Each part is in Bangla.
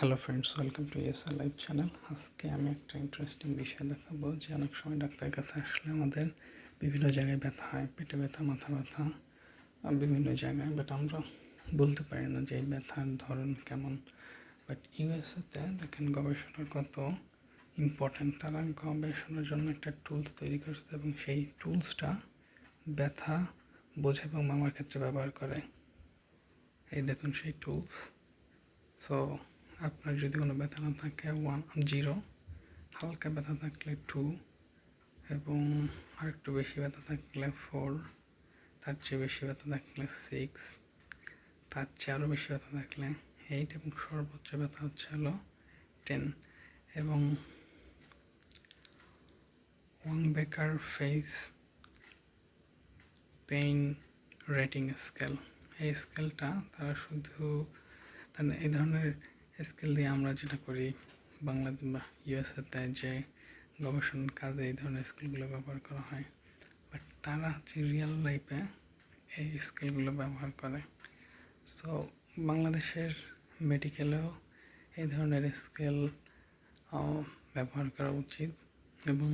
Hello friends welcome to S live channel আজকে আমি একটা ইন্টারেস্টিং বিষয় দেখাবো যে অনেক সময় ডাক্তারের কাছে আসলে আমাদের বিভিন্ন জায়গায় ব্যথা হয়, পেটে ব্যথা, মাথা ব্যথা বিভিন্ন জায়গায়। বাট আমরা বলতে পারি না যে এই ব্যথার ধরন কেমন। বাট ইউএসএতে দেখেন গবেষণার কত ইম্পর্ট্যান্ট তারা গবেষণার জন্য একটা টুলস তৈরি করছে এবং সেই টুলসটা ব্যথা বোঝে এবং মামার ক্ষেত্রে ব্যবহার করে। এই দেখুন সেই টুলস সো আপনার যদি কোনো ব্যথা না থাকে ওয়ান জিরো হালকা ব্যথা থাকলে টু এবং আরেকটু বেশি ব্যথা থাকলে ফোর তার চেয়ে বেশি ব্যথা থাকলে সিক্স তার চেয়ে আরও বেশি ব্যথা থাকলে এইট এবং সর্বোচ্চ ব্যথা হচ্ছে হলো টেন এবং ওয়ান বেকার ফেস পেইন রেটিং স্কেল এই স্কেলটা তারা শুধু এই ধরনের স্কেল দিয়ে আমরা যেটা করি বাংলাদেশ বা ইউএসএতে যে গবেষণার কাজে এই ধরনের স্কেলগুলো ব্যবহার করা হয়। বাট তারা হচ্ছে রিয়েল লাইফে এই স্কেলগুলো ব্যবহার করে। সো বাংলাদেশের মেডিকেলেও এই ধরনের স্কেল ব্যবহার করা উচিত। এবং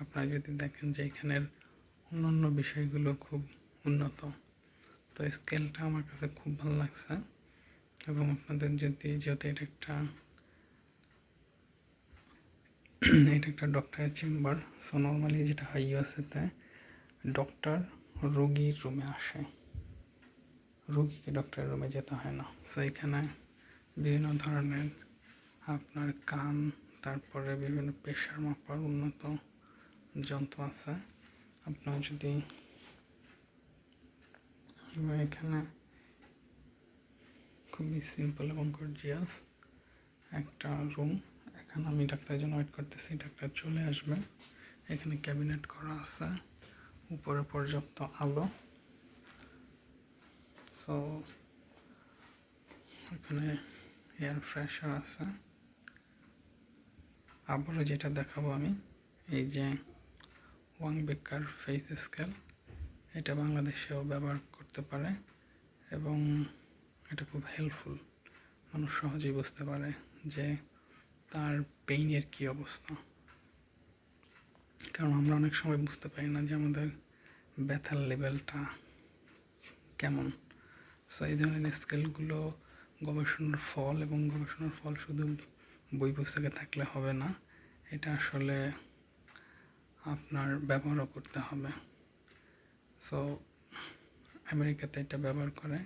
আপনারা যদি দেখেন যে এখানের অন্যান্য বিষয়গুলো খুব উন্নত, তো স্কেলটা আমার কাছে খুব ভালো লাগছে। এবং আপনাদের যদি, যেহেতু এটা একটা এটা একটা ডক্টরের চেম্বার সো নর্মালি যেটা হয় ইউএসএতে ডক্টর রোগীর রুমে আসে। রুগীকে ডক্টরের রুমে যেতে হয় না। সো এখানে বিভিন্ন ধরনের আপনার কান, তারপরে বিভিন্ন প্রেশার মাপার উন্নত যন্ত্র আছে। আপনার যদি এখানে খুবই সিম্পল এবং গর্জিয়াস একটা রুম এখানে আমি ডাক্তারের জন্য ওয়েট করতেছি ডাক্তার চলে আসবে। এখানে ক্যাবিনেট করা আছে, উপরে পর্যাপ্ত আলো। সো এখানে এয়ার ফ্রেশার আছে। আবারও যেটা দেখাবো আমি, এই যে ওয়াং বেকার ফেস স্কেল এটা বাংলাদেশেও ব্যবহার করতে পারে। এবং এটা খুব হেল্পফুল মানুষ সহজেই বুঝতে পারে যে তার পেইনের কী অবস্থা। কারণ আমরা অনেক সময় বুঝতে পারি না যে আমাদের ব্যথার লেভেলটা কেমন। সো এই ধরনের স্কেলগুলো গবেষণার ফল এবং গবেষণার ফল শুধু বই পুস্তকে থাকলে হবে না, এটা আসলে আপনার ব্যবহারও করতে হবে। সো আমেরিকাতে এটা ব্যবহার করে।